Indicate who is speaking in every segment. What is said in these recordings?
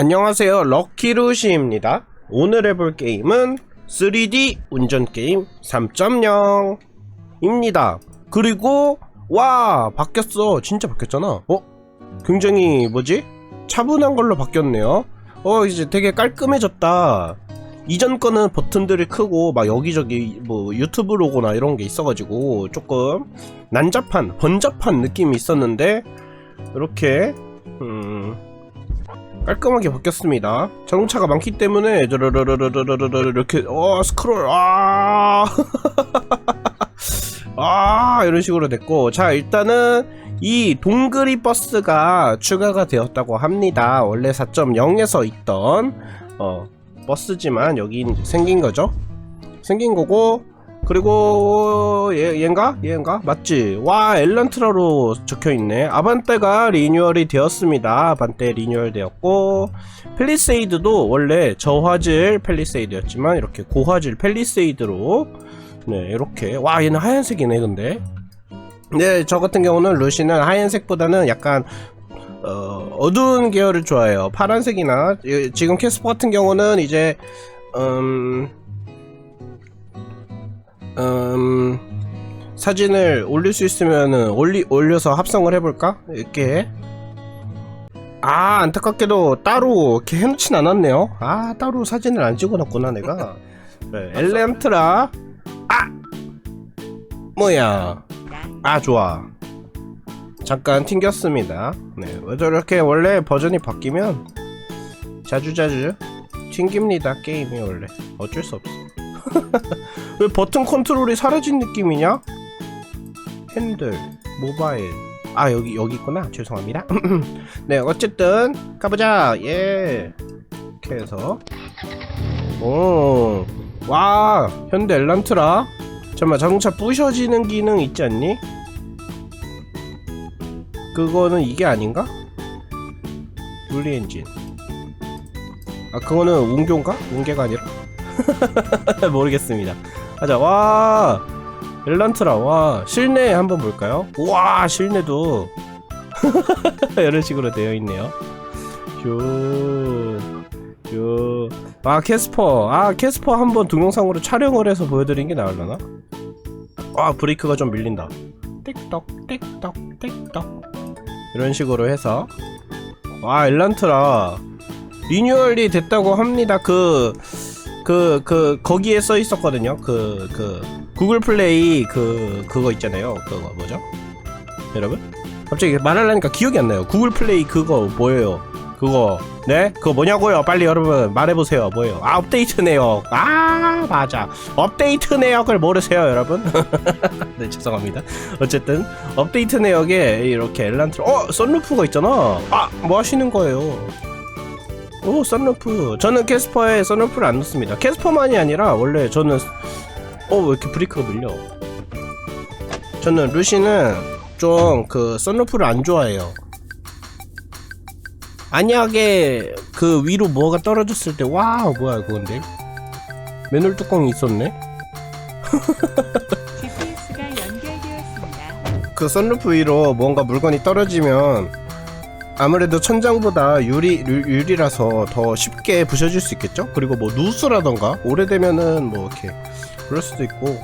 Speaker 1: 안녕하세요. 럭키루시입니다. 오늘 해볼 게임은 3D 운전 게임 3.0 입니다. 그리고 와 바뀌었어. 진짜 바뀌었잖아. 어? 굉장히 뭐지? 차분한 걸로 바뀌었네요. 어 이제 되게 깔끔해졌다. 이전 거는 버튼들이 크고 막 여기저기 뭐 유튜브 로고나 이런 게 있어가지고 조금 난잡한 번잡한 느낌이 있었는데 이렇게 음 깔끔하게 바뀌었습니다. 자동차가 많기 때문에 이렇게 어 스크롤 아, 아 이런 식으로 됐고 자 일단은 이 동그리 버스가 추가가 되었다고 합니다. 원래 4.0에서 있던 어 버스지만 여기 생긴 거죠. 생긴 거고 그리고 얘, 얘인가? 얘인가? 맞지? 와 엘란트라로 적혀있네 아반떼가 리뉴얼이 되었습니다 아반떼 리뉴얼 되었고 펠리세이드도 원래 저화질 펠리세이드였지만 이렇게 고화질 펠리세이드로 네 이렇게 와 얘는 하얀색이네 근데 네 저 같은 경우는 루시는 하얀색보다는 약간 어, 어두운 계열을 좋아해요 파란색이나 예, 지금 캐스퍼 같은 경우는 이제 음 음, 사진을 올릴 수 있으면은 올리 올려서 합성을 해볼까? 이렇게 아 안타깝게도 따로 이렇게 해놓진 않았네요. 아 따로 사진을 안 찍어놨구나 내가. 네, 엘렌트라 아 뭐야 아 좋아 잠깐 튕겼습니다. 네 저렇게 원래 버전이 바뀌면 자주자주 튕깁니다 게임이 원래 어쩔 수 없어. 왜 버튼 컨트롤이 사라진 느낌이냐? 핸들, 모바일. 아 여기 여기 있구나. 죄송합니다. 네 어쨌든 가보자. 예. 이렇게 해서 오. 와 현대 엘란트라. 잠깐만 자동차 부셔지는 기능 있지 않니? 그거는 이게 아닌가? 분리 엔진. 아 그거는 운교인가? 운계가 아니라? 모르겠습니다. 가자. 와 엘란트라. 와 실내 한번 볼까요? 와 실내도 이런 식으로 되어 있네요. 요. 요. 아 캐스퍼. 아 캐스퍼 한번 동영상으로 촬영을 해서 보여드린 게 나을라나? 와 브레이크가 좀 밀린다. 띡떡 띡떡 띡떡 이런 식으로 해서 와 엘란트라 리뉴얼이 됐다고 합니다. 그 그, 그, 거기에 써 있었거든요. 그, 그, 구글 플레이 그, 그거 있잖아요. 그거 뭐죠? 여러분? 갑자기 말하려니까 기억이 안 나요. 구글 플레이 그거 뭐예요? 그거, 네? 그거 뭐냐고요? 빨리 여러분 말해보세요. 뭐예요? 아, 업데이트 내역. 아, 맞아. 업데이트 내역을 모르세요, 여러분? 네, 죄송합니다. 어쨌든, 업데이트 내역에 이렇게 엘란트로, 어! 썬루프가 있잖아. 아, 뭐 하시는 거예요? 오 썬루프 저는 캐스퍼에 썬루프를 안 넣습니다 캐스퍼만이 아니라 원래 저는 어 왜 이렇게 브레이크가 밀려? 저는 루시는 좀 그 썬루프를 안 좋아해요. 안약에 그 위로 뭐가 떨어졌을 때 와우 뭐야 그건데? 맨홀 뚜껑이 있었네?
Speaker 2: GPS가 연결되었습니다.
Speaker 1: 그 썬루프 위로 뭔가 물건이 떨어지면 아무래도 천장보다 유리 유, 유리라서 더 쉽게 부셔질 수 있겠죠? 그리고 뭐 누수라던가? 오래되면은 뭐 이렇게 그럴 수도 있고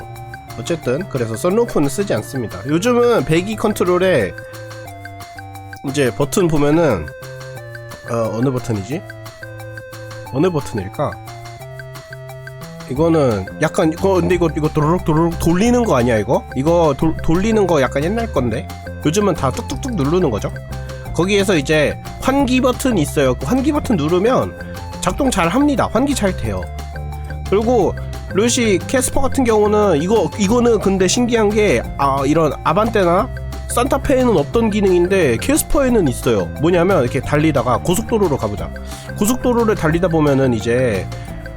Speaker 1: 어쨌든 그래서 썬루프는 쓰지 않습니다. 요즘은 배기 컨트롤에 이제 버튼 보면은 어, 어느 버튼이지? 어느 버튼일까? 이거는 약간 이거 근데 이거 이거 도로록 도로록 돌리는 거 아니야 이거? 이거 도, 돌리는 거 약간 옛날 건데 요즘은 다 뚝뚝뚝 누르는 거죠. 거기에서 이제 환기 버튼이 있어요. 그 환기 버튼 누르면 작동 잘 합니다. 환기 잘 돼요. 그리고 루시 캐스퍼 같은 경우는 이거 이거는 근데 신기한 게 아 이런 아반떼나 산타페에는 없던 기능인데 캐스퍼에는 있어요. 뭐냐면 이렇게 달리다가 고속도로로 가보자. 고속도로를 달리다 보면은 이제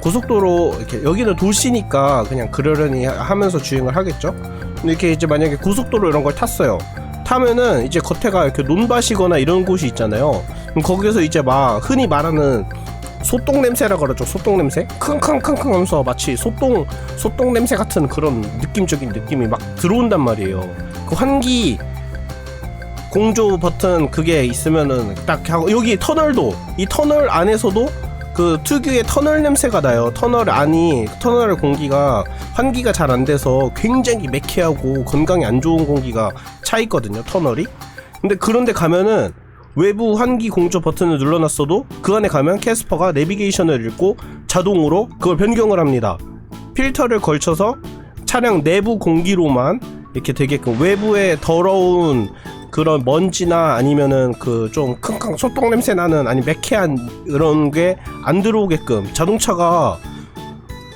Speaker 1: 고속도로 이렇게 여기는 도시니까 그냥 그러려니 하면서 주행을 하겠죠. 이렇게 이제 만약에 고속도로 이런 걸 탔어요. 타면은 이제 겉에가 이렇게 논밭이거나 이런 곳이 있잖아요. 그럼 거기서 이제 막 흔히 말하는 소똥 냄새라 그러죠. 소똥 냄새? 킁킁킁킁 하면서 마치 소똥 소똥 냄새 같은 그런 느낌적인 느낌이 막 들어온단 말이에요. 그 환기 공조 버튼 그게 있으면은 딱 여기 터널도 이 터널 안에서도 그 특유의 터널 냄새가 나요. 터널 안이 터널 공기가 환기가 잘 안 돼서 굉장히 매캐하고 건강에 안 좋은 공기가 차 있거든요. 터널이. 근데 그런데 가면은 외부 환기 공조 버튼을 눌러놨어도 그 안에 가면 캐스퍼가 내비게이션을 읽고 자동으로 그걸 변경을 합니다. 필터를 걸쳐서 차량 내부 공기로만 이렇게 되게끔 외부에 더러운 그런 먼지나 아니면은 그 좀 킁킁 소똥 냄새 나는 아니 매캐한 그런 게 안 들어오게끔 자동차가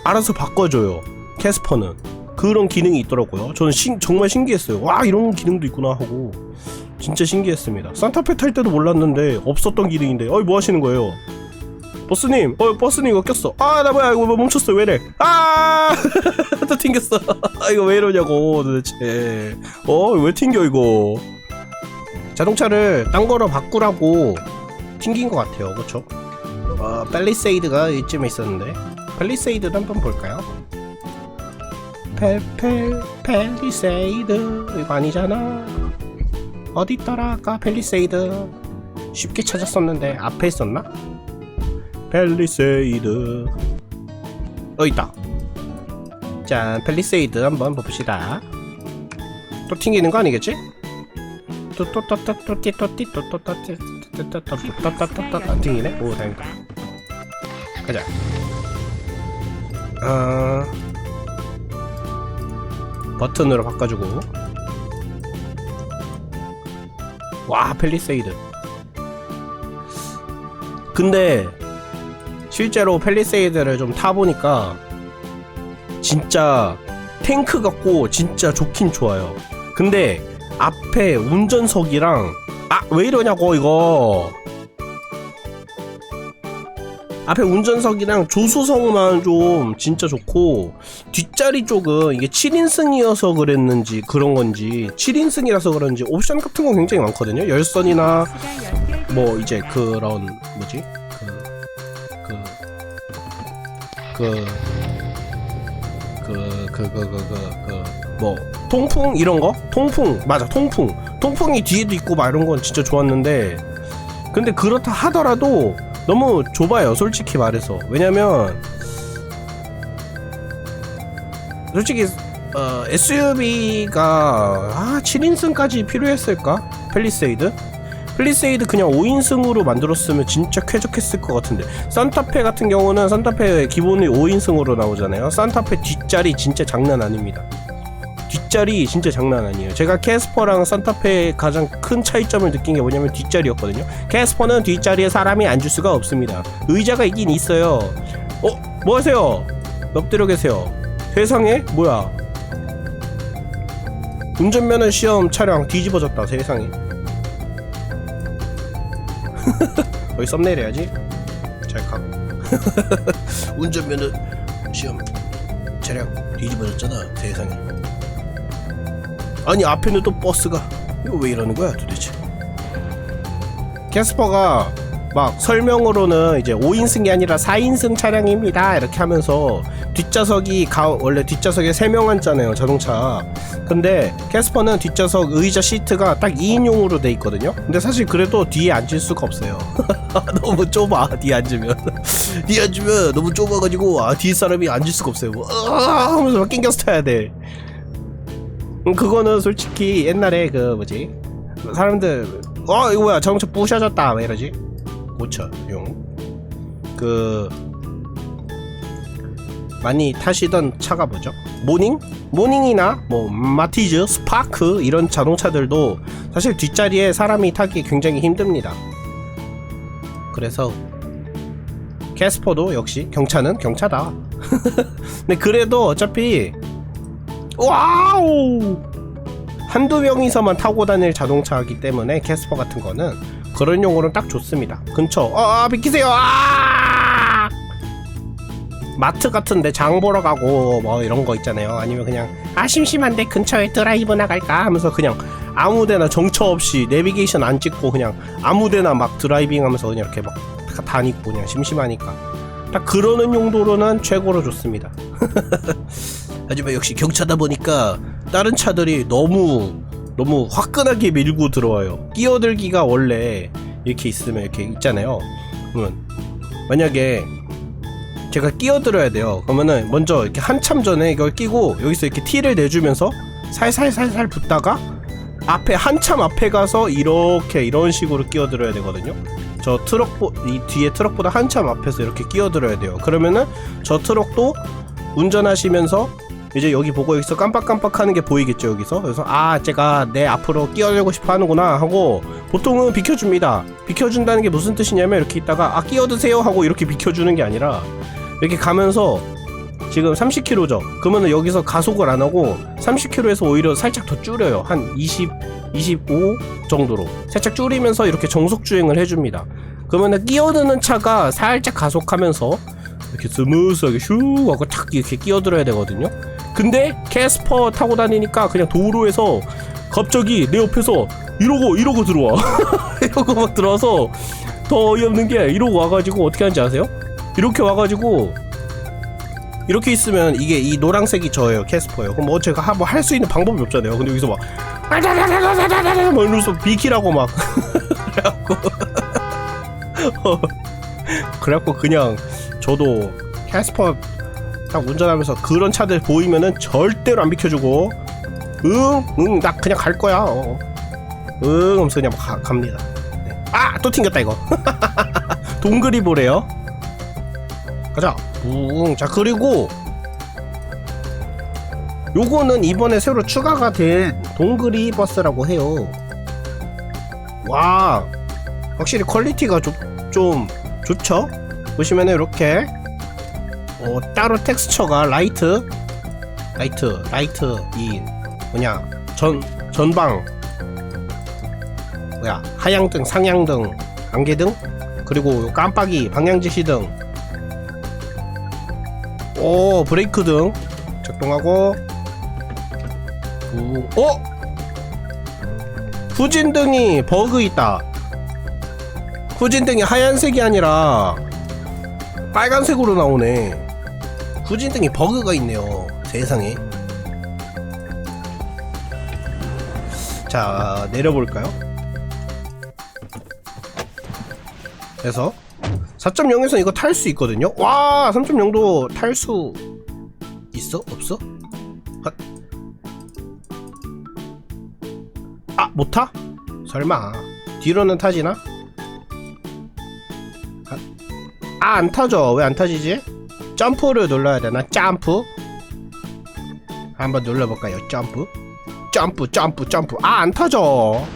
Speaker 1: 알아서 바꿔줘요 캐스퍼는. 그런 기능이 있더라고요. 저는 신- 정말 신기했어요. 와 이런 기능도 있구나 하고 진짜 신기했습니다. 산타페 탈 때도 몰랐는데 없었던 기능인데 어이 뭐 하시는 거예요? 버스님 어 버스님 이거 꼈어. 아 나 뭐야 이거 뭐 멈췄어 왜래? 아또 튕겼어. 아 이거 왜 이러냐고 도대체. 어왜 튕겨 이거? 자동차를 딴 거로 바꾸라고 튕긴 것 같아요. 그쵸? 어 펠리세이드가 이쯤에 있었는데. 펠리세이드도 한번 볼까요? 펠펠 펠리세이드 이거 아니잖아 어디 있더라 아까 펠리세이드 쉽게 찾았었는데 앞에 있었나 펠리세이드 어 있다 짠 펠리세이드 한번 봅시다 또 튕기는 거 아니겠지? 튕기네? 오 다행이다 가자 어... 버튼으로 바꿔주고 와 펠리세이드. 근데 실제로 펠리세이드를 좀 타보니까 진짜 탱크 같고 진짜 좋긴 좋아요. 근데 앞에 운전석이랑 아 왜 이러냐고 이거. 앞에 운전석이랑 조수석만 좀 진짜 좋고 뒷자리 쪽은 이게 7인승이어서 그랬는지 그런 건지 7인승이라서 그런지 옵션 같은 건 굉장히 많거든요. 열선이나 뭐 이제 그런 뭐지? 그 그 그 그 그 그 그 뭐 통풍? 이런 거? 통풍. 맞아 통풍. 통풍이 뒤에도 있고 막 이런 건 진짜 좋았는데 근데 그렇다 하더라도 너무 좁아요 솔직히 말해서. 왜냐면 솔직히 어, SUV가 아 7인승까지 필요했을까? 펠리세이드? 플리세이드 그냥 5인승으로 만들었으면 진짜 쾌적했을 것 같은데. 산타페 같은 경우는 산타페 기본이 5인승으로 나오잖아요. 산타페 뒷자리 진짜 장난 아닙니다. 뒷자리 진짜 장난 아니에요. 제가 캐스퍼랑 산타페의 가장 큰 차이점을 느낀 게 뭐냐면 뒷자리였거든요. 캐스퍼는 뒷자리에 사람이 앉을 수가 없습니다. 의자가 있긴 있어요. 어? 뭐 하세요? 엎드려 계세요 세상에? 뭐야? 운전면허 시험 차량 뒤집어졌다 세상에. 거기 썸네일 해야지. 찰칵 운전면허 시험 차량 뒤집어졌잖아 세상에. 아니 앞에는 또 버스가. 이거 왜 이러는 거야 도대체? 캐스퍼가 막 설명으로는 이제 5인승이 아니라 4인승 차량입니다 이렇게 하면서 뒷좌석이 가, 원래 뒷좌석에 3명 앉잖아요 자동차. 근데 캐스퍼는 뒷좌석 의자 시트가 딱 2인용으로 돼 있거든요. 근데 사실 그래도 뒤에 앉을 수가 없어요. 너무 좁아 뒤에 앉으면. 뒤에 앉으면 너무 좁아가지고 아 뒤에 사람이 앉을 수가 없어요. 뭐, 아 하면서 막 낑겨서 타야 돼. 음, 그거는 솔직히 옛날에 그 뭐지? 사람들 어 이거 뭐야? 자동차 부셔졌다. 왜 이러지. 고쳐 용그 많이 타시던 차가 뭐죠? 모닝? 모닝이나 뭐 마티즈 스파크 이런 자동차들도 사실 뒷자리에 사람이 타기 굉장히 힘듭니다. 그래서 캐스퍼도 역시 경차는 경차다. 근데 그래도 어차피 와우! 한두 명이서만 타고 다닐 자동차이기 때문에 캐스퍼 같은 거는 그런 용어는 딱 좋습니다. 근처. 아 비키세요! 아 마트 같은데 장 보러 가고 뭐 이런 거 있잖아요. 아니면 그냥 아 심심한데 근처에 드라이브 나 갈까? 하면서 그냥 아무데나 정처 없이 내비게이션 안 찍고 그냥 아무데나 막 드라이빙 하면서 그냥 이렇게 막 다니고 그냥 심심하니까. 딱 그러는 용도로는 최고로 좋습니다. 하지만 역시 경차다 보니까 다른 차들이 너무 너무 화끈하게 밀고 들어와요. 끼어들기가 원래 이렇게 있으면 이렇게 있잖아요. 그러면 만약에 제가 끼어들어야 돼요. 그러면은 먼저 이렇게 한참 전에 이걸 끼고 여기서 이렇게 티를 내주면서 살살살살 붙다가 앞에 한참 앞에 가서 이렇게 이런 식으로 끼어들어야 되거든요. 저 트럭 이 뒤에 트럭보다 한참 앞에서 이렇게 끼어들어야 돼요. 그러면은 저 트럭도 운전하시면서 이제 여기 보고 여기서 깜빡깜빡 하는 게 보이겠죠 여기서 그래서 아 제가 내 앞으로 끼어들고 싶어 하는구나 하고 보통은 비켜줍니다 비켜준다는 게 무슨 뜻이냐면 이렇게 있다가 아 끼어드세요 하고 이렇게 비켜주는 게 아니라 이렇게 가면서 지금 30km죠 그러면은 여기서 가속을 안 하고 30km에서 오히려 살짝 더 줄여요. 한 20, 25 정도로. 살짝 줄이면서 이렇게 정속 주행을 해줍니다. 그러면은 끼어드는 차가 살짝 가속하면서 이렇게 스무스하게 슈 하고 탁 이렇게 끼어들어야 되거든요. 근데 캐스퍼 타고 다니니까 그냥 도로에서 갑자기 내 옆에서 이러고 이러고 들어와. 이러고 막 들어와서 더 어이없는 게 이러고 와가지고 어떻게 하는지 아세요? 이렇게 와가지고 이렇게 있으면 이게 이 노란색이 저예요 캐스퍼예요 그럼 뭐 제가 뭐 할 수 있는 방법이 없잖아요 근데 여기서 막막 이러면서 비키라고 막 그래갖고 어, 그래갖고 그냥 저도 캐스퍼 딱 운전하면서 그런 차들 보이면은 절대로 안 비켜주고 응, 응, 나 그냥 갈 거야. 어. 응, 하면서 그냥 가, 갑니다. 네. 아, 또 튕겼다 이거. 동그리 보래요. 가자. 응, 자 그리고 요거는 이번에 새로 추가가 된 동그리 버스라고 해요. 와, 확실히 퀄리티가 좀, 좀 좋죠? 보시면은 이렇게 어, 따로 텍스처가 라이트 라이트 라이트 이 뭐냐 전 전방 뭐야 하향등 상향등 안개등 그리고 요 깜빡이 방향지시등 오 브레이크 등 작동하고 우, 어 후진 등이 버그 있다 후진 등이 하얀색이 아니라 빨간색으로 나오네 후진 등이 버그가 있네요. 세상에. 자, 내려볼까요? 그래서 4.0에서 이거 탈 수 있거든요. 와, 3.0도 탈 수 있어? 없어? 핫. 아, 못 타? 설마. 뒤로는 타지나? 아, 아, 안 타죠. 왜 안 타지지? 점프를 눌러야 되나? 점프? 한번 눌러볼까요? 점프? 점프, 점프, 점프. 아, 안 타죠.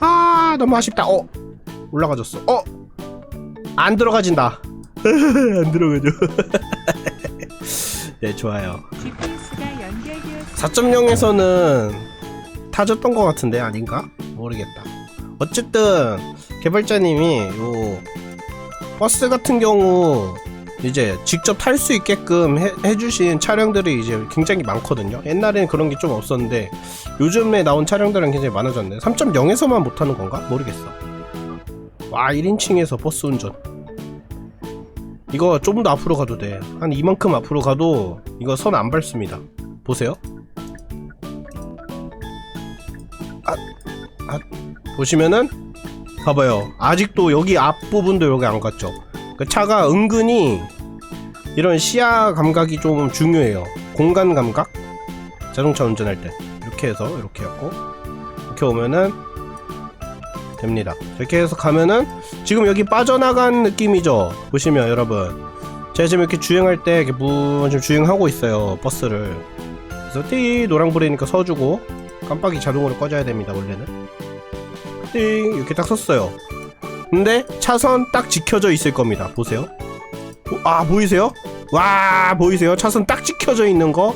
Speaker 1: 아, 너무 아쉽다. 어, 올라가졌어. 어, 안 들어가진다. 안 들어가죠. 네, 좋아요.
Speaker 2: GPS가 연결되었습니다.
Speaker 1: 4.0에서는 타졌던 것 같은데 아닌가? 모르겠다. 어쨌든 개발자님이 요 버스 같은 경우 이제 직접 탈 수 있게끔 해, 해주신 차량들이 이제 굉장히 많거든요. 옛날에는 그런 게 좀 없었는데 요즘에 나온 차량들은 굉장히 많아졌네. 3.0에서만 못하는 건가? 모르겠어. 와 1인칭에서 버스 운전. 이거 좀더 앞으로 가도 돼. 한 이만큼 앞으로 가도 이거 선 안 밟습니다. 보세요. 아, 아, 보시면은 봐봐요. 아직도 여기 앞부분도 여기 안 갔죠. 그 차가 은근히 이런 시야 감각이 좀 중요해요. 공간 감각? 자동차 운전할 때 이렇게 해서 이렇게 해갖고 이렇게 오면은 됩니다. 이렇게 해서 가면은 지금 여기 빠져나간 느낌이죠. 보시면 여러분 제가 지금 이렇게 주행할 때 이렇게 문 지금 주행하고 있어요 버스를. 그래서 띠 노랑불이니까 서주고 깜빡이 자동으로 꺼져야 됩니다 원래는. 띵 이렇게 딱 섰어요. 근데 차선 딱 지켜져 있을 겁니다. 보세요. 어, 아 보이세요? 와 보이세요? 차선 딱 지켜져 있는 거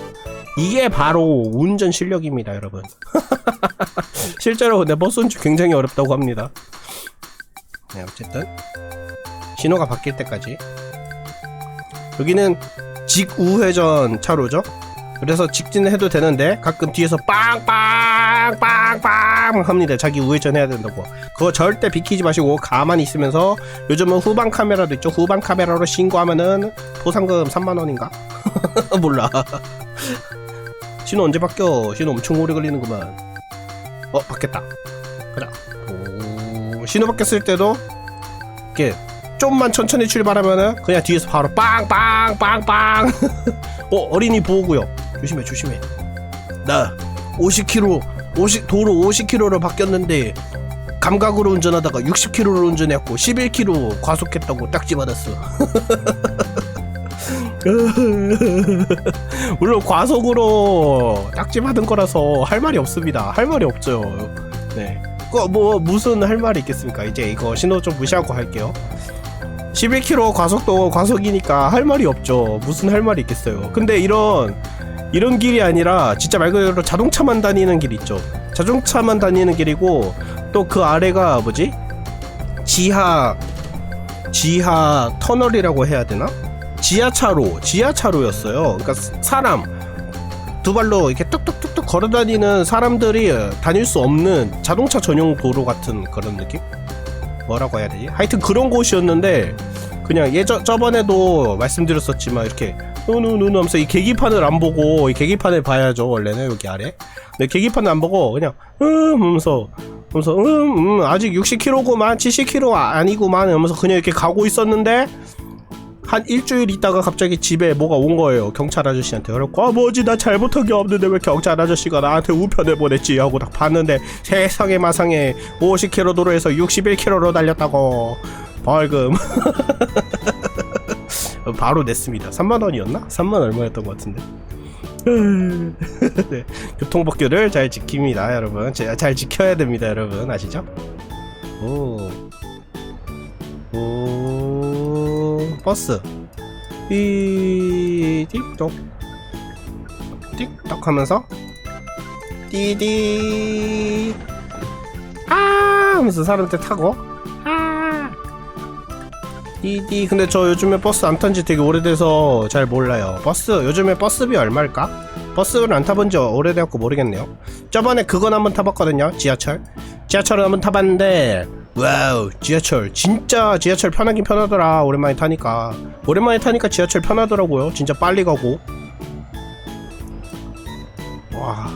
Speaker 1: 이게 바로 운전 실력입니다, 여러분. 실제로 근데 버스 운전 굉장히 어렵다고 합니다. 네, 어쨌든 신호가 바뀔 때까지 여기는 직우회전 차로죠. 그래서 직진을 해도 되는데 가끔 뒤에서 빵빵빵빵 합니다. 자기 우회전 해야 된다고. 그거 절대 비키지 마시고 가만히 있으면서 요즘은 후방 카메라도 있죠. 후방 카메라로 신고하면은 보상금 3만 원인가? 몰라. 신호 언제 바뀌어? 신호 엄청 오래 걸리는구만. 어 바뀌었다. 가자. 오, 신호 바뀌었을 때도 이렇게 좀만 천천히 출발하면은 그냥 뒤에서 바로 빵빵빵빵. 어 어린이 보호구역. 조심해 조심해. 나 50km 50 도로 50km로 바뀌었는데 감각으로 운전하다가 60km로 운전했고 11km 과속했다고 딱지 받았어 물론 과속으로 딱지 받은 거라서 할 말이 없습니다. 할 말이 없죠. 네. 그거 뭐 무슨 할 말이 있겠습니까? 이제 이거 신호 좀 무시하고 할게요. 11km 과속도 과속이니까 할 말이 없죠. 무슨 할 말이 있겠어요. 근데 이런 이런 길이 아니라 진짜 말 그대로 자동차만 다니는 길 있죠. 자동차만 다니는 길이고 또 그 아래가 뭐지? 지하 지하 터널이라고 해야 되나? 지하차로, 지하차로였어요. 그러니까 사람 두 발로 이렇게 뚝뚝뚝뚝 걸어다니는 사람들이 다닐 수 없는 자동차 전용 도로 같은 그런 느낌? 뭐라고 해야 되지? 하여튼 그런 곳이었는데 그냥 예전 저번에도 말씀드렸었지만 이렇게 누누누누 하면서 이 계기판을 안 보고 이 계기판을 봐야죠 원래는 여기 아래 근데 계기판을 안 보고 그냥 음 하면서 하면서 음, 음 아직 60km구만 70km 아니구만 하면서 그냥 이렇게 가고 있었는데 한 일주일 있다가 갑자기 집에 뭐가 온 거예요. 경찰 아저씨한테. 그래갖고 아 뭐지? 나 잘못한 게 없는데 왜 경찰 아저씨가 나한테 우편을 보냈지? 하고 딱 봤는데 세상에 마상에 50km 도로에서 61km로 달렸다고. 벌금. 바로 냈습니다. 3만원이었나? 3만 얼마였던 것 같은데. 네, 교통법규를 잘 지킵니다 여러분. 잘, 잘 지켜야 됩니다 여러분. 아시죠? 오. 오 버스. 띠띠똑 띡똑 하면서 띠디 아 하면서 사람들 타고. 아. 띠디 근데 저 요즘에 버스 안 탄 지 되게 오래돼서 잘 몰라요. 버스 요즘에 버스비 얼마일까? 버스를 안 타본 지 오래돼갖고 모르겠네요. 저번에 그건 한번 타봤거든요 지하철. 지하철을 한번 타봤는데 와우 지하철. 진짜 지하철 편하긴 편하더라. 오랜만에 타니까. 오랜만에 타니까 지하철 편하더라고요. 진짜 빨리 가고. 와.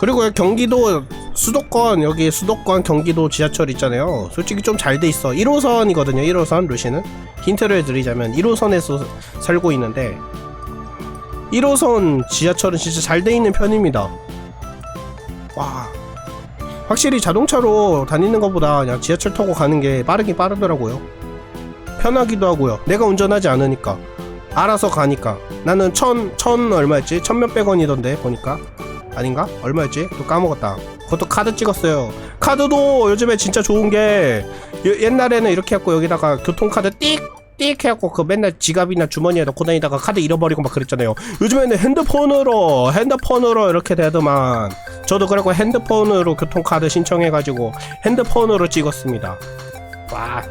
Speaker 1: 그리고 경기도 수도권 여기 수도권 경기도 지하철 있잖아요. 솔직히 좀 잘 돼 있어. 1호선이거든요 1호선. 루시는. 힌트를 드리자면 1호선에서 살고 있는데 1호선 지하철은 진짜 잘 돼 있는 편입니다. 와 확실히 자동차로 다니는 것보다 그냥 지하철 타고 가는 게 빠르긴 빠르더라고요. 편하기도 하고요. 내가 운전하지 않으니까. 알아서 가니까. 나는 천, 천 얼마였지? 천 몇백 원이던데, 보니까. 아닌가? 얼마였지? 또 까먹었다. 그것도 카드 찍었어요. 카드도 요즘에 진짜 좋은 게, 여- 옛날에는 이렇게 해갖고 여기다가 교통카드 띡! 띡 해갖고 그 맨날 지갑이나 주머니에 넣고 다니다가 카드 잃어버리고 막 그랬잖아요. 요즘에는 핸드폰으로, 핸드폰으로 이렇게 되더만. 저도 그래고 핸드폰으로 교통카드 신청해가지고 핸드폰으로 찍었습니다. 와,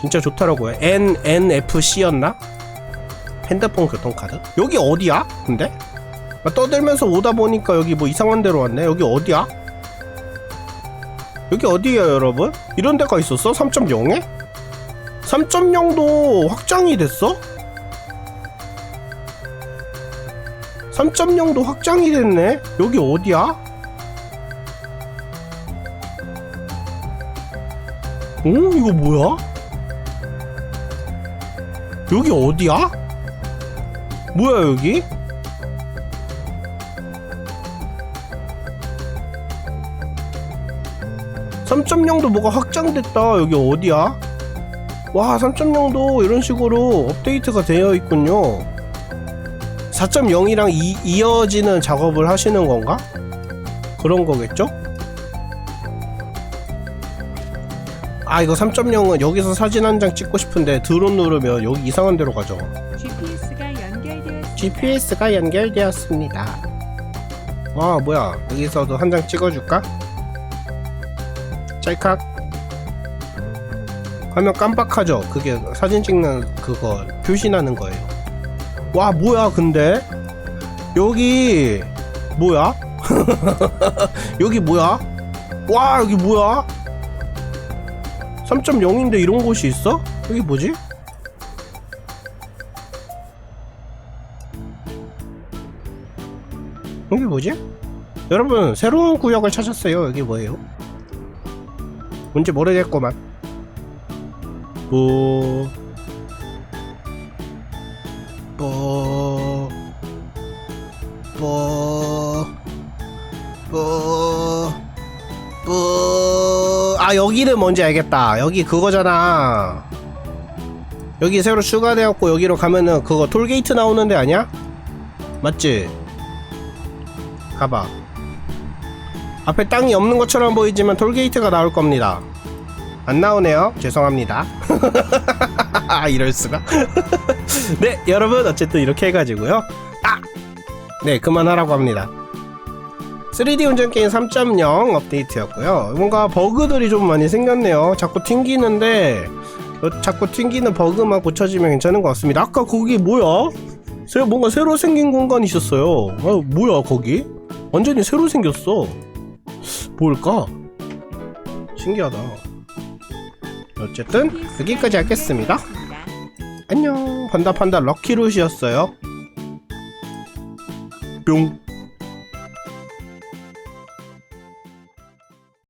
Speaker 1: 진짜 좋더라고요. N, NFC였나? 핸드폰 교통카드? 여기 어디야? 근데? 나 떠들면서 오다 보니까 여기 뭐 이상한 데로 왔네. 여기 어디야? 여기 어디야, 여러분? 이런 데가 있었어? 3.0에? 3.0도 확장이 됐어? 3.0도 확장이 됐네? 여기 어디야? 오 이거 뭐야? 여기 어디야? 뭐야 여기? (3.0도) 뭐가 확장됐다 여기 어디야? 와 3.0도 이런 식으로 업데이트가 되어 있군요 4.0이랑 이, 이어지는 작업을 하시는 건가? 그런 거겠죠? 아 이거 3.0은 여기서 사진 한 장 찍고 싶은데 드론 누르면 여기 이상한 데로 가죠.
Speaker 2: GPS가 연결되었습니다.
Speaker 1: GPS가 연결되었습니다. 와 뭐야. 여기서도 한 장 찍어줄까? 짤칵. 하면 깜빡하죠? 그게 사진 찍는 그거 표시나는 거예요. 와 뭐야 근데? 여기 뭐야? 여기 뭐야? 와 여기 뭐야 3.0인데 이런 곳이 있어? 여기 뭐지? 여기 뭐지? 여러분 새로운 구역을 찾았어요 여기 뭐예요? 뭔지 모르겠구만 뭐... 뭐... 여기는 뭔지 알겠다. 여기 그거잖아. 여기 새로 추가되었고 여기로 가면은 그거 톨게이트 나오는 데 아니야? 맞지? 가봐. 앞에 땅이 없는 것처럼 보이지만 톨게이트가 나올 겁니다. 안 나오네요. 죄송합니다. 아 이럴수가? 네 여러분. 어쨌든 이렇게 해가지고요. 아! 네 그만하라고 합니다 3D 운전 게임 3.0 업데이트였고요. 뭔가 버그들이 좀 많이 생겼네요. 자꾸 튕기는데 어, 자꾸 튕기는 버그만 고쳐지면 괜찮은 것 같습니다. 아까 거기 뭐야? 새, 뭔가 새로 생긴 공간이 있었어요. 아 뭐야 거기? 완전히 새로 생겼어. 뭘까? 신기하다. 어쨌든 여기까지 하겠습니다. 안녕. 판다 판다 럭키루시였어요. 뿅